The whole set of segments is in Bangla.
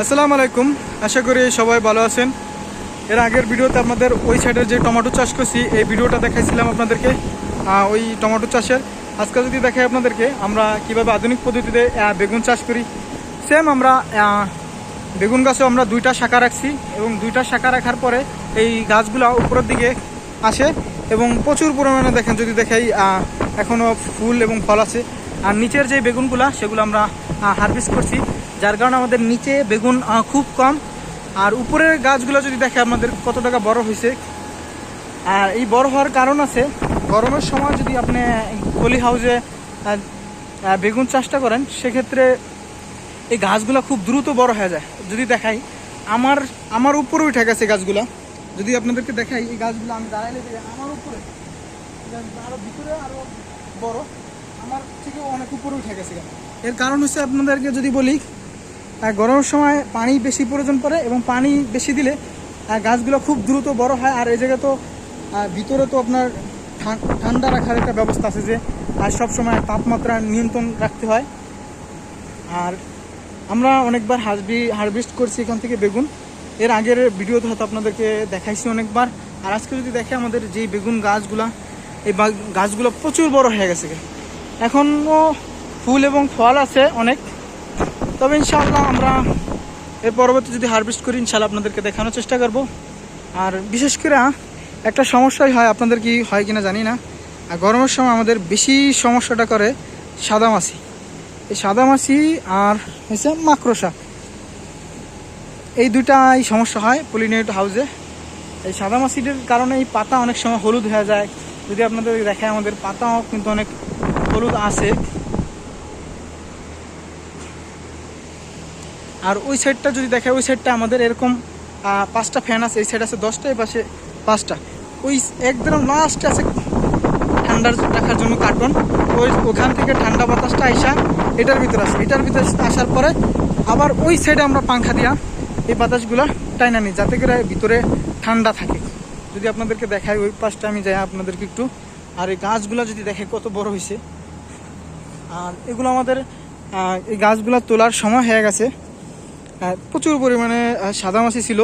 আসসালামু আলাইকুম। আশা করি সবাই ভালো আছেন। এর আগের ভিডিওতে আপনাদের ওই সাইডের যে টমেটো চাষ করছি, এই ভিডিওটা দেখাইছিলাম আপনাদেরকে। ওই টমেটো চাষের। আজকে যদি দেখাই আপনাদেরকে, আমরা কীভাবে আধুনিক পদ্ধতিতে বেগুন চাষ করি। সেম আমরা বেগুন গাছেও আমরা দুইটা শাখা রাখছি এবং দুইটা শাখা রাখার পরে এই গাছগুলো উপরের দিকে আসে এবং প্রচুর পরিমাণে দেখেন, যদি দেখাই এখনও ফুল এবং ফল আছে। আর নিচের যে বেগুনগুলা, সেগুলো আমরা হারভেস্ট করছি। যার কারণে আমাদের নিচে বেগুন খুব কম। আর উপরের গাছগুলো যদি দেখে আমাদের কত টাকা বড় হয়েছে। আর এই বড় হওয়ার কারণ আছে, গরমের সময় যদি আপনি পলি হাউসে বেগুন চাষটা করেন, সেক্ষেত্রে এই গাছগুলো খুব দ্রুত বড় হয়ে যায়। যদি দেখাই, আমার আমার উপরে উঠে গেছে গাছগুলা। যদি আপনাদেরকে দেখাই, এই গাছগুলো আমি দাঁড়াইলে আমার উপরে আরও ভিতরে আরও বড়, আমার থেকে অনেক উপরে উঠে গেছে এর কারণ হচ্ছে আপনাদেরকে যদি বলি গরমের সময় পানি বেশি প্রয়োজন পড়ে এবং পানি বেশি দিলে গাছগুলো খুব দ্রুত বড় হয়। আর এই জায়গায় তো ভিতরে তো আপনার ঠান- ঠান্ডা রাখার একটা ব্যবস্থা আছে যে, আর সবসময় তাপমাত্রা নিয়ন্ত্রণ রাখতে হয়। আর আমরা অনেকবার হারবি, হারভেস্ট করছি এখান থেকে বেগুন। এর আগের ভিডিওতে হয়তো আপনাদেরকে দেখাইছি অনেকবার। আর আজকে যদি দেখে আমাদের যেই বেগুন গাছগুলা, এই গাছগুলো প্রচুর বড় হয়ে গেছে। এখনও ফুল এবং ফল আছে অনেক। তবে ইনশাআল্লাহ আমরা এর পরবর্তী যদি হারভেস্ট করি, ইনশাআল্লাহ আপনাদেরকে দেখানোর চেষ্টা করব। আর বিশেষ করে একটা সমস্যাই হয়, আপনাদের কি হয় কিনা জানি না। আর গরমের সময় আমাদের বেশি সমস্যাটা করে সাদা মাছি। এই সাদা মাছি আর হচ্ছে মাকড়সা। এই দুটাই সমস্যা হয় পলিনেট হাউসে এই সাদা মাছিদের কারণে এই পাতা অনেক সময় হলুদ হয়ে যায়। যদি আপনাদের দেখায় আমাদের পাতাও কিন্তু অনেক হলুদ আছে। আর ওই সাইডটা যদি দেখে, ওই সাইডটা আমাদের এরকম পাঁচটা ফ্যান আছে, এই সাইড আছে দশটা, এই পাশে পাঁচটা। ওই একদম লাস্টে আছে ঠান্ডা রাখার জন্য কার্টন ওই ওখান থেকে ঠান্ডা বাতাসটা আইসা এটার ভিতরে আসে এটার ভিতরে আসার পরে আবার ওই সাইডে আমরা পাংখা দিয়া এই বাতাসগুলা টাইনা নিই, যাতে করে ভিতরে ঠান্ডা থাকে। যদি আপনাদেরকে দেখাই, ওই পাশটা আমি যাই আপনাদেরকে একটু, আর এই গাছগুলো যদি দেখে কত বড় হয়েছে আর এগুলো আমাদের এই গাছগুলো তোলার সময় হয়ে গেছে। প্রচুর পরিমাণে আহ, সাদামাছি ছিল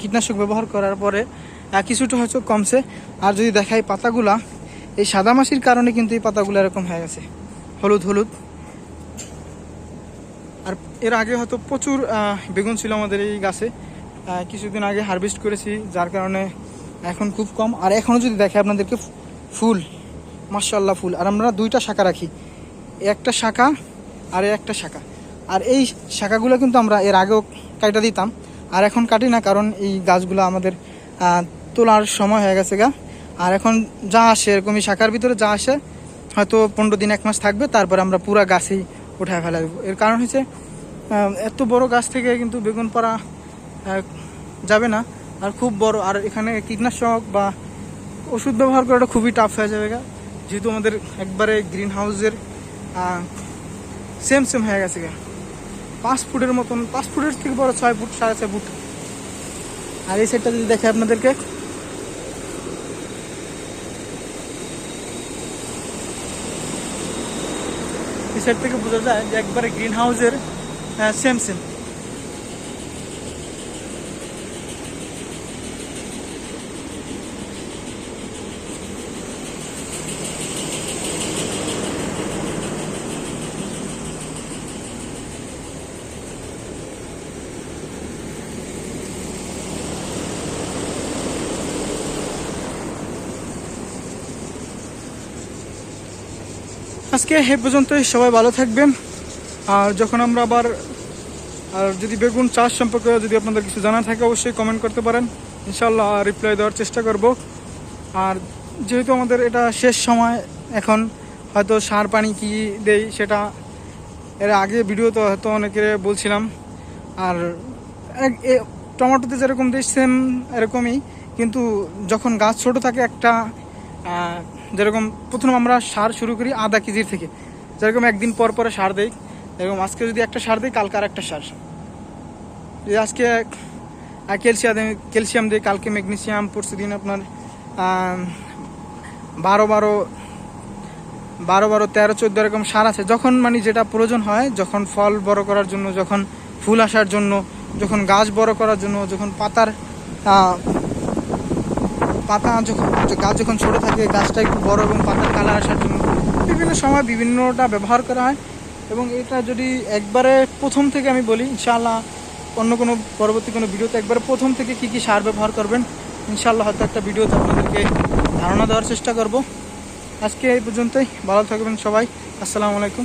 কীটনাশক ব্যবহার করার পরে কিছুটা হয়তো কমছে। আর যদি দেখাই পাতাগুলা এই সাদামাছির কারণে কিন্তু এই পাতাগুলো এরকম হয়ে গেছে। হলুদ হলুদ। আর এর আগে হয়তো প্রচুর বেগুন ছিল আমাদের এই গাছে। কিছুদিন আগে হারভেস্ট করেছি যার কারণে এখন খুব কম। আর এখনও যদি দেখে আপনাদেরকে ফুল মার্শাল্লাহ ফুল। আর আমরা দুইটা শাখা রাখি। একটা শাখা আর একটা শাখা। আর এই শাখাগুলো কিন্তু আমরা এর আগেও কাটা দিতাম। আর এখন কাটি না, কারণ এই গাছগুলো আমাদের তোলার সময় হয়ে গেছে গা। আর এখন যা আসে, এরকমই শাখার ভিতরে যা আসে, হয়তো পনেরো দিন, এক মাস থাকবে, তারপর আমরা পুরা গাছেই উঠায় ফেলা দেবো এর কারণ হচ্ছে এত বড় গাছ থেকে কিন্তু বেগুন পাড়া যাবে না। আর খুব বড়, আর এখানে কীটনাশক বা ওষুধ ব্যবহার করাটা খুবই টাফ হয়ে যাবে গা। যেহেতু আমাদের একবারে গ্রিন হাউসের সেম সেম হয়ে গেছে গা। পাঁচ ফুটের মতন, পাঁচ ফুটের থেকে বড় ছয় ফুট, সাড়ে ছয় ফুট। আর এই সাইডটা যদি দেখে আপনাদেরকে। এই সাইড থেকে বোঝা যায় যে একবারে গ্রিন হাউসের সেম সেম আজকে এ পর্যন্তই, সবাই ভালো থাকবেন। আর যখন আমরা আবার, আর যদি বেগুন চাষ সম্পর্কে যদি আপনাদের কিছু জানা থাকে, অবশ্যই কমেন্ট করতে পারেন। ইনশাল্লাহ রিপ্লাই দেওয়ার চেষ্টা করব। আর যেহেতু আমাদের এটা শেষ সময়, এখন হয়তো সার পানি কি দেই সেটা এর আগে ভিডিওতে হয়তো অনেকে বলছিলাম। আর টমেটোতে যেরকম দিই সেম এরকমই। কিন্তু যখন গাছ ছোট থাকে একটা যেরকম প্রথম আমরা সার শুরু করি আধা কেজির থেকে। যেরকম একদিন পর পরে সার দেই। এরকম আজকে যদি একটা সার দিই, কালকে আর একটা সার। যদি আজকে ক্যালসিয়াম ক্যালসিয়াম দিই, কালকে ম্যাগনেসিয়াম, পরশু দিন আপনার বারো বারো বারো বারো, তেরো, চোদ্দ এরকম সার আছে। যখন মানে যেটা প্রয়োজন হয়, যখন ফল বড় করার জন্য, যখন ফুল আসার জন্য, যখন গাছ বড় করার জন্য, যখন পাতার পাতা যখন গাছ যখন ছোটো থাকে, গাছটা একটু বড় এবং পাতার কালার আসার জন্য বিভিন্ন সময় বিভিন্নটা ব্যবহার করা হয়। এবং এটা যদি একবারে প্রথম থেকে আমি বলি, ইনশাআল্লাহ অন্য কোনো পরবর্তী কোনো ভিডিওতে একবারে প্রথম থেকে কি কি সার ব্যবহার করবেন, ইনশাআল্লাহ হয়তো একটা ভিডিওতে আপনাদেরকে ধারণা দেওয়ার চেষ্টা করব। আজকে এই পর্যন্তই, ভালো থাকবেন সবাই, আসসালামু আলাইকুম।